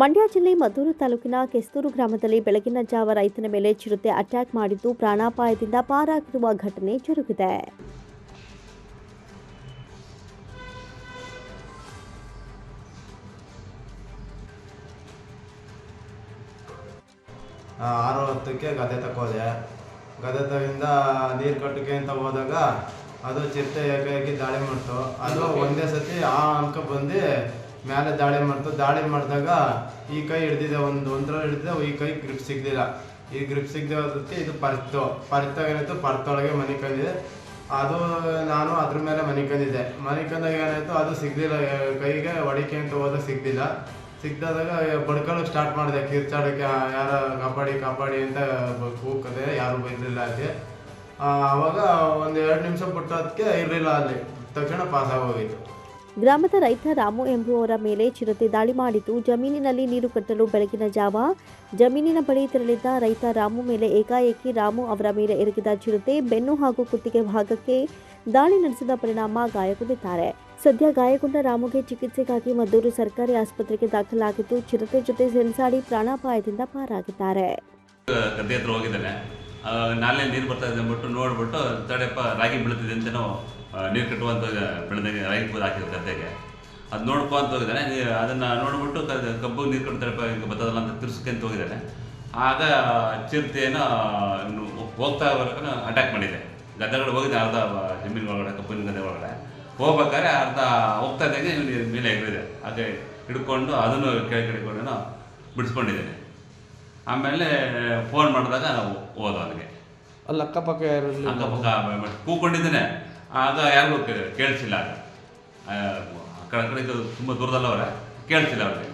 ಮಂಡ್ಯ ಜಿಲ್ಲೆ ಮದ್ದೂರು ತಾಲೂಕಿನ ಕೆಸ್ತೂರು ಗ್ರಾಮದಲ್ಲಿ ಬೆಳಗಿನ ಜಾವ ರೈತನ ಮೇಲೆ ಚಿರತೆ ಅಟ್ಯಾಕ್ ಮಾಡಿದ್ದು ಪ್ರಾಣಾಪಾಯದಿಂದ ಪಾರಾಗಿರುವ ಘಟನೆ ಜರುಗಿದೆ. ಆರು ಹತ್ತಕ್ಕೆ ಗದ್ದೆ ತಕ್ಕೋದೆ. ಗದ್ದೆ ತಗಿಂದ ನೀರು ಕಟ್ಟಕ್ಕೆ ಅಂತ ಹೋದಾಗ ಅದು ಚಿರತೆ ಏಕಾಏಕಿ ದಾಳಿ ಮಾಡ್ತು. ಅದು ಒಂದೇ ಸತಿ ಆ ಅಂಕ ಬಂದು ಮೇಲೆ ದಾಳಿ ಮಾಡ್ತು, ದಾಳಿ ಮಾಡಿದಾಗ ಈ ಕೈ ಹಿಡ್ದಿದೆ, ಒಂದು ಒಂದರ ಹಿಡ್ದಿದೆ, ಈ ಕೈ ಗ್ರಿಪ್ ಸಿಗ್ಲಿಲ್ಲ ಈ ಗ್ರಿಪ್ ಸಿಗದೆ ಇದು ಪರ್ತು, ಪರಿತಾಗ ಏನಾಯ್ತು? ಪರ್ತೊಳಗೆ ಮನೆ ಕಂದಿದೆ. ಅದು ನಾನು ಅದ್ರ ಮೇಲೆ ಮನೆ ಕಂದಿದ್ದೆ. ಮನೆ ಕಂದಾಗ ಏನಾಯ್ತು? ಅದು ಸಿಗ್ಲಿಲ್ಲ ಕೈಗೆ ಒಡಿಕೆ ಅಂತ ಹೋದಾಗ ಸಿಗ್ಲಿಲ್ಲ ಸಿಕ್ಕಿದಾಗ ಬಡ್ಕೊಳ್ಳೋಕೆ ಸ್ಟಾರ್ಟ್ ಮಾಡಿದೆ. ಕಿರ್ಚಾಡಕ್ಕೆ ಯಾರ ಕಾಪಾಡಿ ಕಾಪಾಡಿ ಅಂತ ಕೂಕದೆ ಯಾರು ಬೈದಿಲ್ಲ ಅಲ್ಲಿ. ಆವಾಗ ಒಂದು ಎರಡು ನಿಮಿಷ ಬಿಟ್ಟೋದಕ್ಕೆ ಇರಲಿಲ್ಲ ಅಲ್ಲಿ. ತಕ್ಷಣ ಪಾಸ್ ಆಗೋಗಿತ್ತು. ಗ್ರಾಮದ ರೈತ ರಾಮು ಎಂಬುವವರ ಮೇಲೆ ಚಿರತೆ ದಾಳಿ ಮಾಡಿತು ಜಮೀನಿನಲ್ಲಿ ನೀರು ಕಟ್ಟಲು ಬೆಳಗಿನ ಜಾವ. ಜಮೀನಿನ ಬಳಿ ತೆರಳಿದ್ದ ರೈತ ರಾಮು ಮೇಲೆ ಏಕಾಏಕಿ ರಾಮು ಅವರ ಮೇಲೆ ಎರಗಿದ ಚಿರತೆ, ಬೆನ್ನು ಹಾಗೂ ಕುತ್ತಿಗೆ ಭಾಗಕ್ಕೆ ದಾಳಿ ನಡೆಸಿದ ಪರಿಣಾಮ ಗಾಯಗೊಂಡಿದ್ದಾರೆ. ಸದ್ಯ ಗಾಯಗೊಂಡ ರಾಮುಗೆ ಚಿಕಿತ್ಸೆಗಾಗಿ ಮದ್ದೂರು ಸರ್ಕಾರಿ ಆಸ್ಪತ್ರೆಗೆ ದಾಖಲಾಗಿದ್ದು, ಚಿರತೆ ಜೊತೆ ಸೆಣಸಾಡಿ ಪ್ರಾಣಾಪಾಯದಿಂದ ಪಾರಾಗಿದ್ದಾರೆ. ನಾಲೆ ನೀರು ಬರ್ತಾ ಇದೆ ಅಂದ್ಬಿಟ್ಟು ನೋಡ್ಬಿಟ್ಟು ತಡೆಯಪ್ಪ ರಾಗಿ ಬೀಳ್ತಿದೆ ಅಂತ ನೀರು ಕಟ್ಟುವಂತ ಬೆಳೆದಾಗ ರಾಗಿ ಪೂಜೆ ಹಾಕಿದ್ರು ಗದ್ದೆಗೆ. ಅದು ನೋಡ್ಕೊ ಅಂತ ಹೋಗಿದ್ದಾನೆ. ಅದನ್ನ ನೋಡ್ಬಿಟ್ಟು ಕಬ್ಬು ನೀರು ಕಟ್ತಾರಪ್ಪ ಹಿಂಗೆ ಬರ್ತದಲ್ಲ ಅಂತ ತಿರ್ಸ್ಕೊಂತ ಹೋಗಿದ್ದಾನೆ. ಆಗ ಚಿರತೆಯನ್ನು ಹೋಗ್ತಾ ಬರೋಕೆ ಅಟ್ಯಾಕ್ ಮಾಡಿದೆ. ಗದ್ದೆಗಳು ಹೋಗಿದೆ ಅರ್ಧ ಜಮೀನು ಒಳಗಡೆ ಕಬ್ಬಿನ ಗದ್ದೆ ಒಳಗಡೆ. ಹೋಗ್ಬೇಕಾದ್ರೆ ಅರ್ಧ ಹೋಗ್ತಾ ಇದ್ದಂಗೆ ಮೇಲೆ ಎಗರಿದೆ ಹಾಗೆ ಹಿಡ್ಕೊಂಡು ಅದನ್ನು ಕೆಳಗೆ ಹಿಡ್ಕೊಂಡು ಬಿಡಿಸ್ಕೊಂಡಿದ್ದೇನೆ. ಆಮೇಲೆ ಫೋನ್ ಮಾಡಿದಾಗ ನಾವು ಹೋದ ಅವನಿಗೆ ಅಲ್ಲಿ ಅಕ್ಕಪಕ್ಕ ಯಾರು? ಅಕ್ಕಪಕ್ಕ ಕೂಕೊಂಡಿದ್ದೇನೆ ಆಗ ಯಾರಿಗೂ ಕೇಳಿಸಿಲ್ಲ. ಆಗ ಆ ಕಡೆ ಕಡೆ ತುಂಬ ದೂರದಲ್ಲವ್ರೆ ಕೇಳಿಸಿಲ್ಲ ಅವ್ರಿಗೆ.